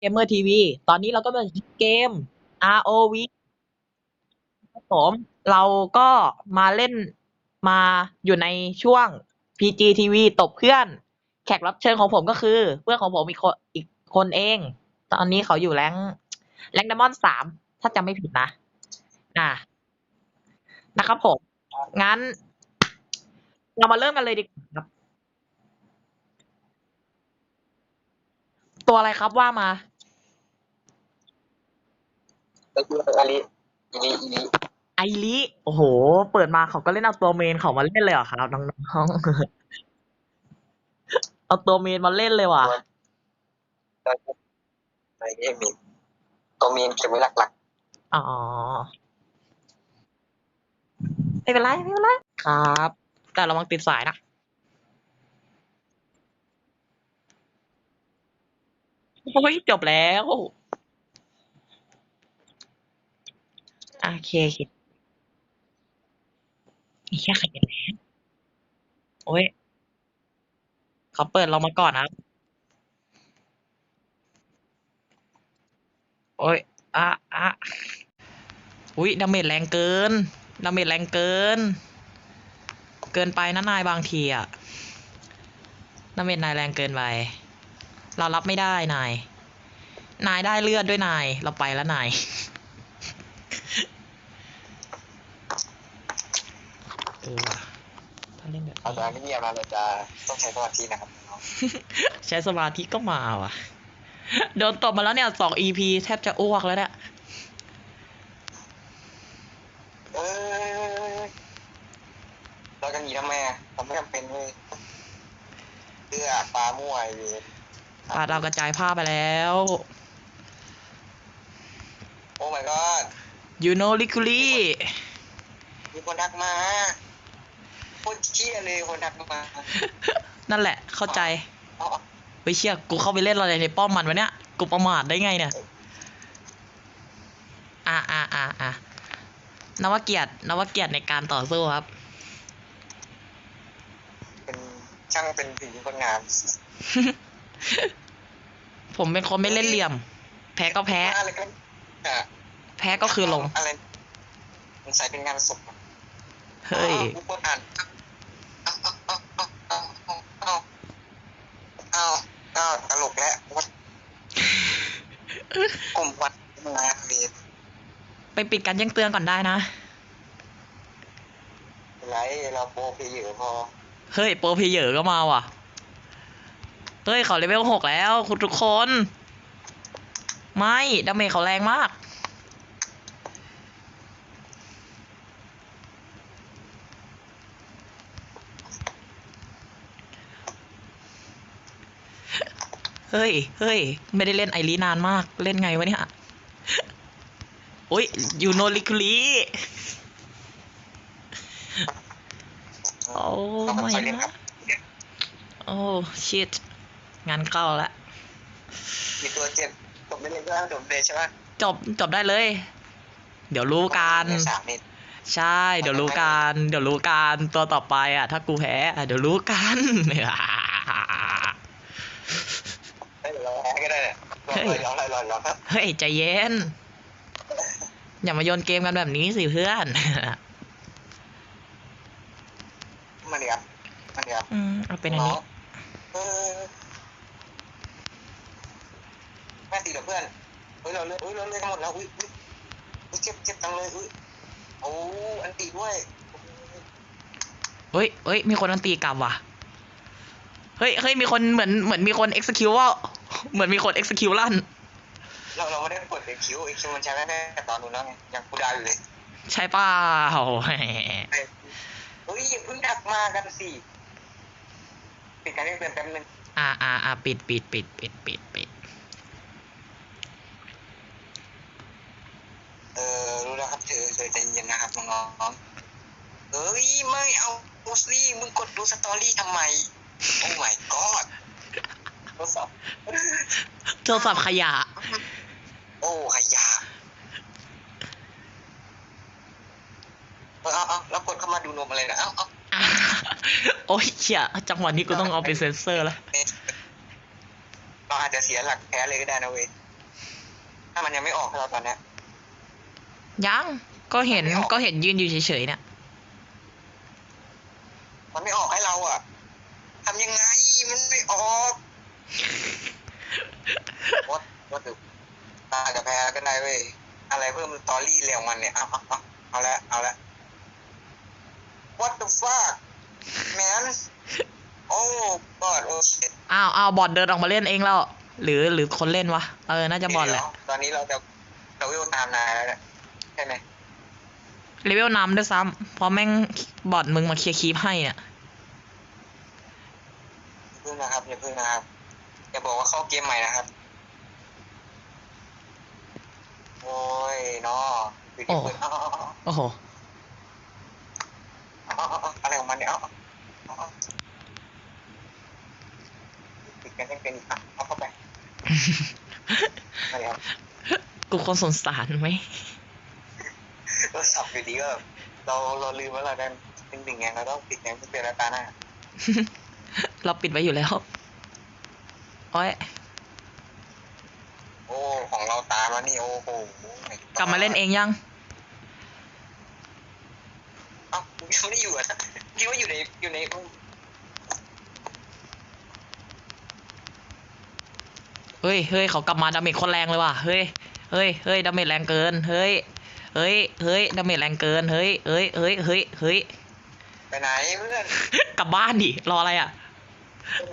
เกมเมอร์ทีวีตอนนี้เราก็มาเกม ROV ครับผมเราก็มาเล่นมาอยู่ในช่วง PG TV ตบเพื่อน แขกรับเชิญของผมก็คือ เพื่อนของผมอีกคนอีกคนเอง ตอนนี้เขาอยู่แรงแรงดมอนสามถ้าจำไม่ผิดนะอ่านะครับผม งั้น เรามาเริ่มกันเลยดีกว่าครับ ตัวอะไรครับว่ามา ก็คืออาลีอีลีอีลีไอริโอ้โห เปิดมาเขาก็เล่นเอาตัวเมนเขามาเล่นเลยเหรอครับน้องๆ เอาตัวเมนมาเล่นเลยว่ะอะไรเอมีตัวมีนเก็บไว้หลักอ๋อไม่เป็นไรไม่เป็นไรครับ แต่ระวังติดสายนะโอ้ยจบแล้ว โอเคโอเคมีแค่ขยันแล้วโอ้ยเขาเปิดเรามาก่อนนะครับโอ้ยอะอะอุ้ยดาเมจแรงเกินดาเมจแรงเกิน เกินไปนะนายบางทีอะดาเมจนายแรงเกินไป เรารับไม่ได้นาย นายได้เลือดด้วยนาย เราไปแล้วนาย ออว่ะถ้าเล่นแบบๆเอานี้ตัวนี้เงียบมาเราจะต้องใช้สมาธินะครับ ใช้สมาธิก็มาว่ะ โดนตบมาแล้วเนี่ยสอง EP แทบจะอ้วกแล้วเนี่ยเออเราจะหนีทำไมอะเราไม่จำเป็นเลยเพื่อปลามั่วไอ้เวรปาดาวกระจายผ้าไปแล้ว โอ้ my god you know ลิคุลีมีคนทักมา โคตรเชี่ยเลยคนทักมา นั่นแหละเข้าใจเอาเอาไปเชี่ยกูเข้าไปเล่นอะไรในป้อมมันวะเนี่ยกูประมาทได้ไงเนี่ยอ่าอ่าอ่าอ่านวเกียรตินวเกียรติในการต่อสู้ครับ เป็นช่างเป็นผีคนงามผมเป็นคนไม่เล่นเหลี่ยม แพ้ก็แพ้อะไรกันอะแพ้ก็คือลงอะไรสงสัยเป็นงานศพอะเฮ้ยกูกดอ่าน แล้ววัดกลุ่มวัดมาเวียนไปปิดการแจ้งเตือนก่อนได้นะไรเราโปรเพย์อยู่พอ เฮ้ยโปรเพลเยอร์ก็มาว่ะ เฮ้ยเขาเลเวลหกแล้ว คุณทุกคน ไม่ดาเมจเขาแรงมาก เฮ้ย เฮ้ย ไม่ได้เล่นไอรีนานมาก เล่นไงวะเนี่ยโอ้ยยูโนลิคุลีโอ้เราไม่ค่อยๆเล่นครันะบโอ้ ชิต งานเข้าละ มีตัวเจ็บจบไม่เล่นก็จบเลยใช่ไหมจบ จบได้เลย เดี๋ยวรู้กันสามนิดใช่ เดี๋ยวรู้กัน เดี๋ยวรู้กัน ตัวต่อไปอะ ถ้ากูแพ้อะเดี๋ยวรู้กันเฮ้ยเราแพ้ก็ได้ เนี่ยรอเลยรอเลยรอรอครับเฮ้ยใจเย็น อย่ามาโยนเกมกันแบบนี้สิเพื่อนมาเดี๋ยวมาเดี๋ยวอืมเอาเป็นอันนี้เออแม่ตีกับเพื่อนเฮ้ยเราเลือกเฮ้ยเราเลือกหมดแล้วอุ้ยอุ้ยอุ้ยเจ็บเจ็บจังเลยอุ้ยโอ้อันตีด้วยเฮ้ยเฮ้ยมีคนอันตีกลับว่ะเฮ้ยเฮ้ยมีคนเหมือนเหมือนมีคน execute ว่า เหมือนมีคน execute ลั่น เราเราไม่ได้กดเอ็กคิวเอ็กคิวมันใช้ได้แค่ตอนนู้นแล้วไงยังกูได้อยู่เลย ใช่เปล่าเฮ้ยอย่าเพิ่งดักมากันสิปิดการเรียกเตือนแป๊บนึงอ่าอ่าอ่าปิดปิดปิดปิดปิดปิดเออรู้แล้วครับเธอเธอใจเย็นนะครับน้องๆเฮ้ยไม่เอาดูสิมึงกดดูสตอรี่ทำไม โอ้ my god โทรศัพท์โทรศัพท์ขยะ โอ้ขยะเออเอาเอาแล้วกดเข้ามาดูนมอะไรนะเอาเอาอะโอ้ยเชี่ยจังหวะนี้กูต้องเอาไปเซ็นเซอร์แล้วเราอาจจะเสียหลักแพ้เลยก็ได้นะเว้ยถ้ามันยังไม่ออกให้เราตอนเนี้ยยังก็เห็นไม่ออกก็เห็นยืนอยู่เฉยๆเนี่ยมันไม่ออกให้เราอะทำยังไงมันไม่ออก วัดวัดดูตากับแพ้ก็ได้เว้ย อะไรเพิ่มสตอรี่เร็วมันเนี่ยเอาเอาเอาเอาละ เอาละ what the fuck man โอ้ god โอ้ shit อ้าวอ้าวบอดเดินออกมาเล่นเองแล้ว หรือหรือคนเล่นวะ เออ น่าจะบอดแหละเดี๋ยวตอนนี้เราจะเราวิวตามนายแล้วเนี่ยใช่ไหมเลเวลนำด้วยซ้ำเพราะแม่งบอดมึงมาเคลียร์คีปให้เนี่ยอย่าพึ่งนะครับอย่าพึ่งนะครับ อย่าบอกว่าเข้าเกมใหม่นะครับ โอ้ยเนาะอยู่ที่โอ้พื้นเอาเอาเอาโอ้โหเอาเอาเอาเอาอะไรของมันเนี่ยเอาเอาเอาเอาติดกันยังเป็นอีกอะเอาเข้าไปไม่เอากูคนสงสารไหมเราสับอยู่ดีก็แบบเราเราลืมว่าเราได้จริงๆไงเราต้องปิดแนวเปลี่ยนแล้วตาหน้า เราปิดไว้อยู่แล้ว โอ้ยโอ้ของเราตามแล้วนี่โอ้โหกลับมาเล่นเองยังเอ้ากูยังไม่ได้อยู่อะคิดว่าอยู่ในอยู่ในเฮ้ยเฮ้ยเขากลับมาดาเมจคนแรงเลยว่ะเฮ้ยเฮ้ยเฮ้ยดาเมจแรงเกินเฮ้ยเฮ้ยเฮ้ยดาเมจแรงเกินเฮ้ยเฮ้ยเฮ้ยเฮ้ยเฮ้ยไปไหนเพื่อนกลับบ้านดิรออะไรอะ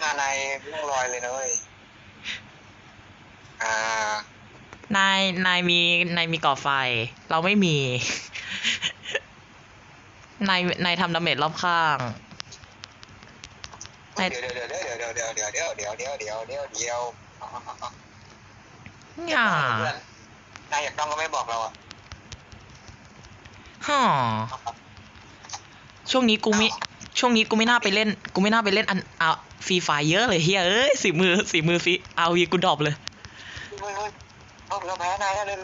งานในร่องรอยเลยนะเว้ย อ่านายนายมีนายมีก่อไฟ เราไม่มี นายนายทำดาเมจรอบข้างไม่เดี๋ยวเดี๋ยวเดี๋ยวเดี๋ยวเดี๋ยวเดี๋ยวเดี๋ยวเดี๋ยวเดี๋ยวเดี๋ยวเดี๋ยวเดี๋ยวเอาเอาเอาเอาอย่าเพื่อนนายอยากต้องก็ไม่บอกเราอะฮ่อช่วงนี้กูไม่ช่วงนี้กูไม่น่าไปเล่น กูไม่น่าไปเล่นอันเอาฟรีไฟเยอะเลยเฮียเอ้ยสีมือสีมือฟีเอาวีกูดรอปเลย เฮ้ยเฮ้ยเราแพ้นายแล้วเลย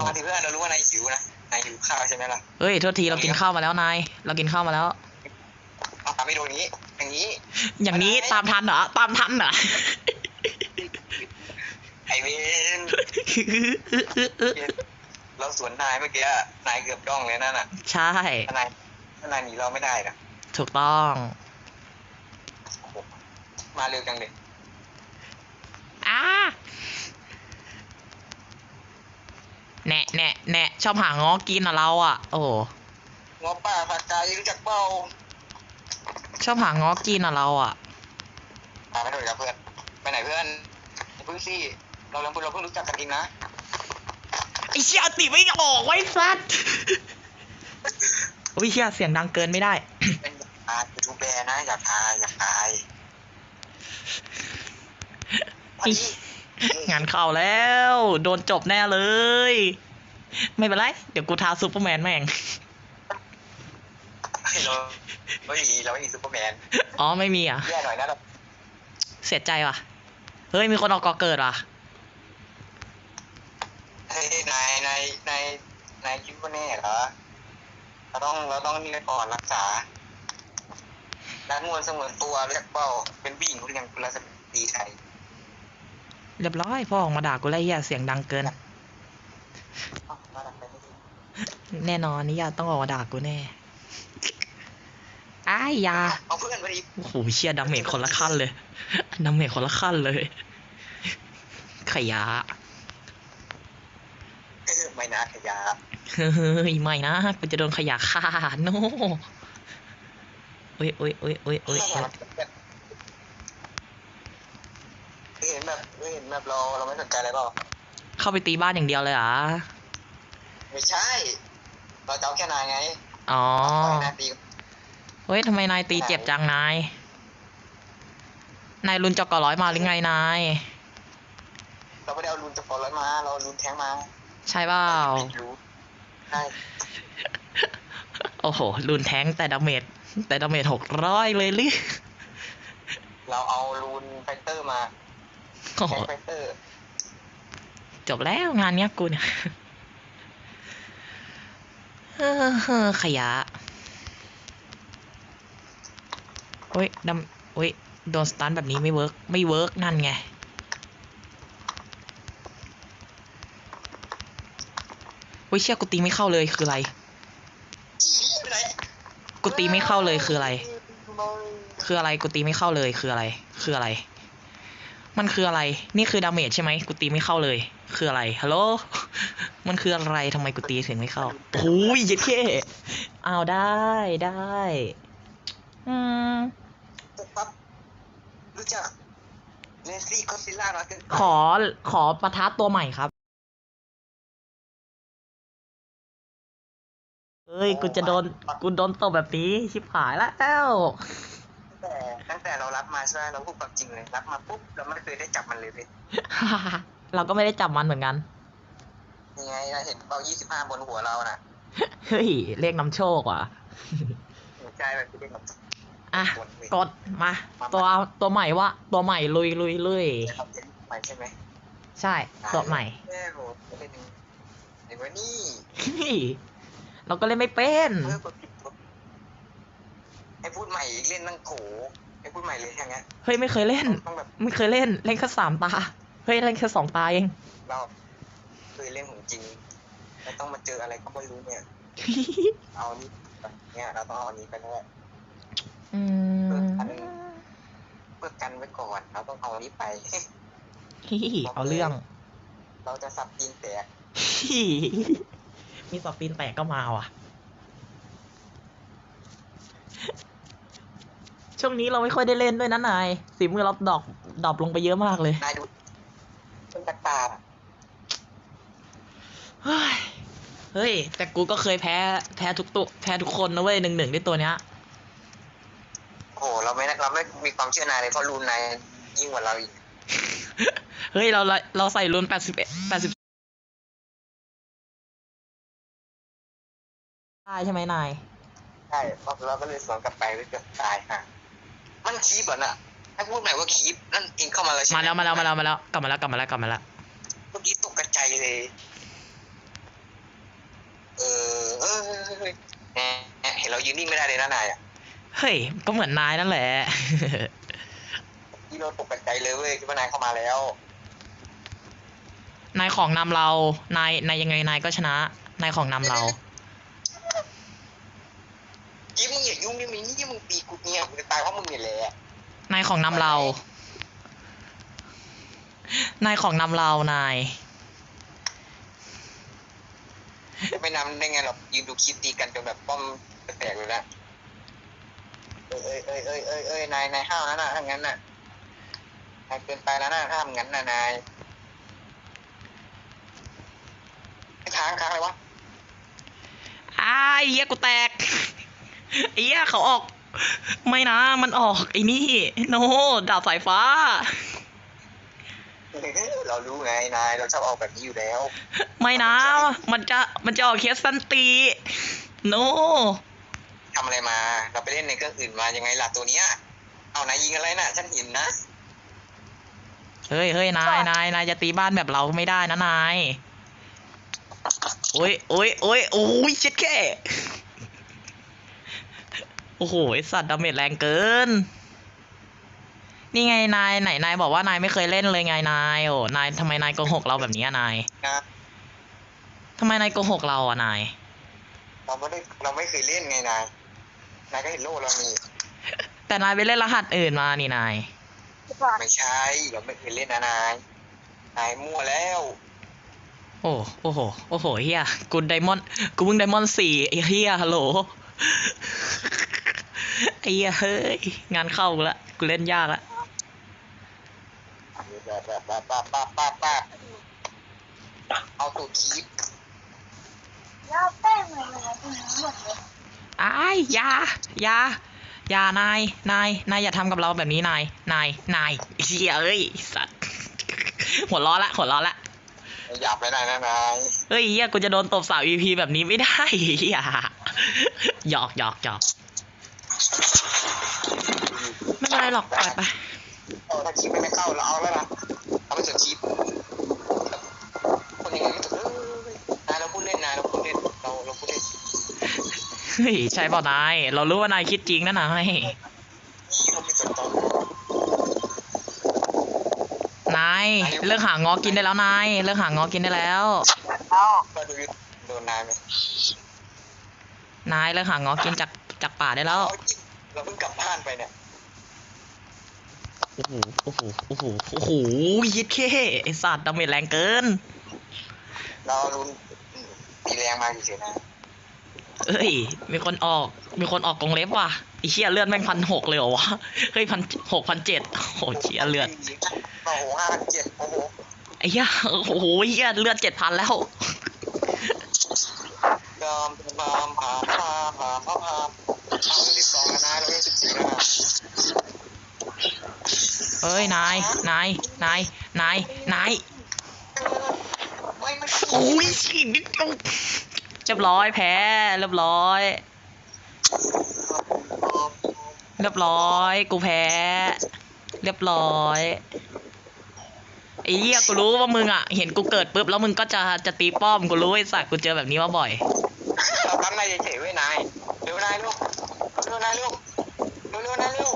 มาดิเพื่อนเรารู้ว่านายหิวนะนายหิวข้าวใช่ไหมล่ะเฮ้ยโทษทีเรากินข้าวมาแล้วนายเรากินข้าวมาแล้วตามไม่โดนอย่างนี้ อย่างนี้ อย่างนี้ตามทันเหรอตามทันเหรอไอเวนเราสวนนายเมื่อกี้นายเกือบจ้องเลยนั่นน่ะ ใช่นายนายหนีเราไม่ได้นะถูกต้อง มาเร็วจังเลย อ้า แน่แน่แน่ชอบหางอกินอะเราอะโอ้โหงอป่าผักกายรู้จักเปล่าชอบหางอกินอะเราอะมาไม่โดนกับเพื่อน ไปไหนเพื่อนอย่าเพิ่งสิเราเราเพิ่งเราเพิ่งรู้จักกันเองนะไอ้เชี่ยติไม่ออกไว้สัตว์โอ้ยเชี่ยเสียงดังเกินไม่ได้ เป็นอาทูแบร์นะอย่าทายอย่าทายมาดิงานเข้าแล้ว โดนจบแน่เลย ไม่เป็นไร เดี๋ยวกูทาซูเปอร์แมนแม่งเราไม่มีเราไม่มีซูเปอร์แมน อ๋อไม่มีอะแย่หน่อยนะเราเสียใจว่ะ เฮ้ยมีคนออกก่อเกิดว่ะเฮ้ยนายนายนายนายคิดว่าแน่เหรอ เราต้องเราต้องนี่ไว้ก่อนรักษาดันมวลเสมือนตัวเรียกเป้าเป็นผู้หญิงคนยังกุลสตรีไทยเรียบร้อยพ่อออกมาด่ากูแล้วไอ้เหี้ยเสียงดังเกิน แน่นอนนี่ยาต้องออกมาด่ากูแน่อ้ายยาเอาเพื่อนมาดิโอ้โหเชี่ยดาเมจคนละขั้นเลยดาเมจคนละขั้นเลยขยะเออไม่นะขยะเฮ้ยไม่นะกูจะโดนขยะฆ่าโนโอ้ยโอ้ยโอ้ยโอ้ยโอ้ยโอ๊ยเห็นแบบเห็นแบบเราเราไม่สนใจอะไรเปล่าเข้าไปตีบ้านอย่างเดียวเลยเหรอะ ไม่ใช่ เราจะเอาแค่นายไงอ๋อปล่อยนายตีเฮ้ยทำไมนายตีเจ็บจังนาย นายรุนจอกร้อยมาหรือไงนาย เราไม่ได้เอารุนจะฟอร์ร้อยมา เราเอารุนแทงมา ใช่เปล่าไม่รู้ใช่โอ้โหรุนแท้งแต่ดาเมจแต่ดาเมจหกร้อยเลยหรือเราเอารุนไฟเตอร์มาโอ้โหแทงไฟเตอร์ จบแล้วงานเนี้ยกูเนี่ย เฮ้อเฮ้อขยะโอ้ยดำโอ้ยโดนสตันแบบนี้ไม่เวิร์กไม่เวิร์กนั่นไง โอ้ยเชี่ยกูตีไม่เข้าเลยคืออะไร กูตีไม่เข้าเลยคืออะไร คืออะไรกูตีไม่เข้าเลยคืออะไร คืออะไร มันคืออะไร นี่คือดาเมจใช่ไหมกูตีไม่เข้าเลย คืออะไร ฮัลโหล มันคืออะไรทำไมกูตีถึงไม่เข้าโอ้ยเย็ดเข้เอาได้ได้อืมปุ๊บปั๊บรู้จักเลสลี่ก็ซิล่ามาเกินขอขอประทัดตัวใหม่ครับ เฮ้ย กูจะโดน กูโดนตบแบบนี้ ชิบหายแล้ว แต่ตั้งแต่เรารับมาใช่ไหมเราพูดความจริงเลย รับมาปุ๊บ เราไม่เคยได้จับมันเลยเว้ยเราก็ไม่ได้จับมันเหมือนกัน ยังไงเราเห็นเบายี่สิบห้าบนหัวเราน่ะ เฮ้ยเรียกนำโชคว่ะหัวใจแบบที่เด็กแบบอะบนเว้ยกดมา ตัวตัวใหม่วะตัวใหม่ลุยลุยลุยนะครับเป็นใหม่ใช่ไหมใช่ ตัวใหม่แม่โหไม่ได้ดูไอ้วะนี่เฮ้ยเราก็เล่นไม่เป็นเมื่อกดผิดกดให้พูดใหม่เล่นนั่งโขให้พูดใหม่เลยอย่างเงี้ยเฮ้ยไม่เคยเล่นต้องแบบไม่เคยเล่น เล่นแค่สามตา เฮ้ยเล่นแค่สองตาเองเรา เคยเล่นของจริงแล้วต้องมาเจออะไรก็ไม่รู้เนี่ย เอานี่ไปเนี่ยเราต้องเอาอันนี้ไปด้วยอืมเพื่อกันไว้ก่อนเราต้องเอาอันนี้ไปเฮ้ยเอาเรื่อง เราจะสับตีนแตกมีสอบปีนแตกก็มาว่ะ ช่วงนี้เราไม่ค่อยได้เล่นด้วยนะนาย สีมือเราดอกดรอปลงไปเยอะมากเลยนายดูเป็นตาตาอะ เฮ้ยเฮ้ย แต่กูก็เคยแพ้แพ้ทุกตัวแพ้ทุกคนนะเว้ยหนึ่งหนึ่งด้วยตัวเนี้ยโอ้โหเราไม่เราไม่มีความเชื่อนายเลยเพราะรูนนายยิ่งกว่าเราอีก เฮ้ย เราเราใส่รุ่นแปดสิบเอ็ดแปดสิบได้ใช่ไหมนาย ใช่เราก็เลยสวนกลับไปเลยเกือบตายค่ะมันคีบเหรอน่ะให้พูดใหม่ว่าคีบนั่นเองเข้ามาแล้วใช่ไหมาแล้วมาแล้วมาแล้วมาแล้วกลับมาแล้วกลับมาแล้วกลับมาแล้วเมื่อกี้ตกกระจายเลย เออเออเฮ้ยแหมเห็นเรายืนนิ่งไม่ได้เลยนะนายอะเฮ้ย ก็เหมือนนายนั่นแหละที่เราตกกระจเลยเว้ยคิดว่านายเข้ามาแล้ว นายของนำเรา นาย นายยังไงนายก็ชนะ นายของนำเรา ยิ้มมึงอย่ายุ่งดิมึงนี่มึงตีกูเนี่ยกูจะตายเพราะมึงเนี่ยแหละนายของนำเรา นายของนำเรา นาย จะ ไม่นำได้ไงหรอกยืนดูคลิปตีกันจนแบบป้อมแตกเลยนะเอ้ยเอ้ยเอ้ยเอ้ยเอ้ยนายนายห้าวนะน่ะถ้างั้นน่ะนายเกินไปแล้วนะห้ามงั้นนะนายค้างค้างอะไรวะอ้ายเหี้ยกูแตกไอ้เหี้ยเขาออก ไม่นะ มันออกไอ้นี่ โนดาบสายฟ้า เรารู้ไงนาย เราชอบเอาแบบนี้อยู่แล้ว ไม่นะ มันจะมันจะออกเคสสันตีโนทำอะไรมา เราไปเล่นในเครื่องอื่นมายังไงล่ะตัวเนี้ย เอานายยิงอะไรน่ะ ฉันเห็นนะเฮ้ยเฮ้ยนายนายนายจะตีบ้านแบบเราไม่ได้นะนายโอ้ยโอ้ยโอ้ยโอ้ยเช็ดแค่โอ้โหไอสัตว์ดาเมจแรงเกิน นี่ไงนายไหนนายบอกว่านายไม่เคยเล่นเลยไงนายโอ้นายทำไมนายโกหกเราแบบนี้อะนายนะทำไมนายโกหกเราอะนาย เราไม่ได้เราไม่เคยเล่นไงนายนายก็เห็นโลกเรานี่แต่นายไปเล่นรหัสอื่นมานี่นาย ไม่ใช่เราไม่เคยเล่นนะนายนายมั่วแล้วโอ้โอ้โหโอ้โหเฮียกูไดมอนด์กูเพิ่งไดมอนด์สี่ไอ้เฮียฮัลโหลไอ้เฮียเฮ้ยงานเข้ากูละกูเล่นยากละ แบบแบบแบบแบบแบบแบบแบบเอาตัวคีบแล้วแป้งอะไรอะไรตรงนี้หมดเลยอ้ายยายาอยานาย นาย นายอย่าทำกับเราแบบนี้นาย นาย นายเฮียเอ้ยสัตว์หัวล้อละหัวล้อละหยาบไปหน่อยนะนายเฮ้ยเฮียกูจะโดนตบสาว EP แบบนี้ไม่ได้เฮียหยอกหยอกหยอกไม่เป็นไรหรอกปล่อยไปเอาถ้าคีบไม่เข้าเราเอาแล้วนะ เอาไปเถอะคีบคนยังไงไม่ถูกเลยนายเราพูดเล่นนายเราพูดเล่นเราเราพูดเล่นเฮ้ยใช่เปล่านายเรารู้ว่านายคิดจริงนะนายนี่เขามีตัวตนนายเลิกหางอกินได้แล้วนายเลิกหางอกินได้แล้วก็ดูโดนนายไหมนายเลิกหางอกินจากจากป่าได้แล้วเราเพิ่งกลับบ้านไปเนี่ย โอ้โห โอ้โห โอ้โห โอ้โหยิดเข้ไอสัตว์ดาเมจแรงเกิน เรารุนตีแรงมาเฉยๆนะ เอ้ย มีคนออก มีคนออกกรงเล็บว่ะไอเชี่ยเลือดแม่งพันหกเลยเหรอวะ เฮ้ยพันหกพันเจ็ดโอ้โหเชี่ยเลือด โอ้โหห้าพันเจ็ดโอ้โห ไอ้เหี้ย โอ้โหเหี้ยเลือดเจ็ดพันแล้วดอมพามพามพามพามพามพามเอาสิบสองแล้วนะเราเล่นสิบสี่แล้วนะ เอ้ยนายนายนายนายนายไม่ไม่โอ้ยสินิดเดียวเรียบร้อยแพ้เรียบร้อยเรียบร้อย กูแพ้ เรียบร้อยไอ้เหี้ยกูรู้ว่ามึงอะ เห็นกูเกิดปุ๊บแล้วมึงก็จะจะตีป้อมกูรู้ไอ้สัตว์กูเจอแบบนี้มาบ่อยเราทำนายเฉยๆเว้ยนายเร็วนายลูกเร็วนายลูกเร็วเร็วนายลูก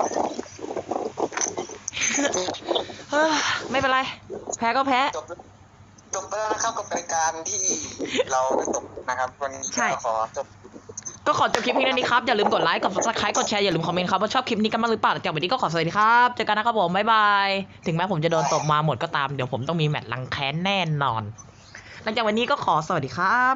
เฮ้ยไม่เป็นไร แพ้ก็แพ้ จบจบไปแล้วนะครับกับรายการที่เราได้ตกนะครับ วันนี้ใช่ ก็ขอจบก็ขอจบคลิปเพียงเท่านี้ครับ อย่าลืมกดไลค์กด subscribe กดแชร์อย่าลืมคอมเมนต์ครับว่าชอบคลิปนี้กันมากหรือเปล่าจากวันนี้ก็ขอสวัสดีครับเจอกันนะครับผมบ๊ายบายถึงแม้ผมจะโดนตบมาหมดก็ตามเดี๋ยวผมต้องมีแมตช์ลังแค้นแน่นอน หลังจากวันนี้ก็ขอสวัสดีครับ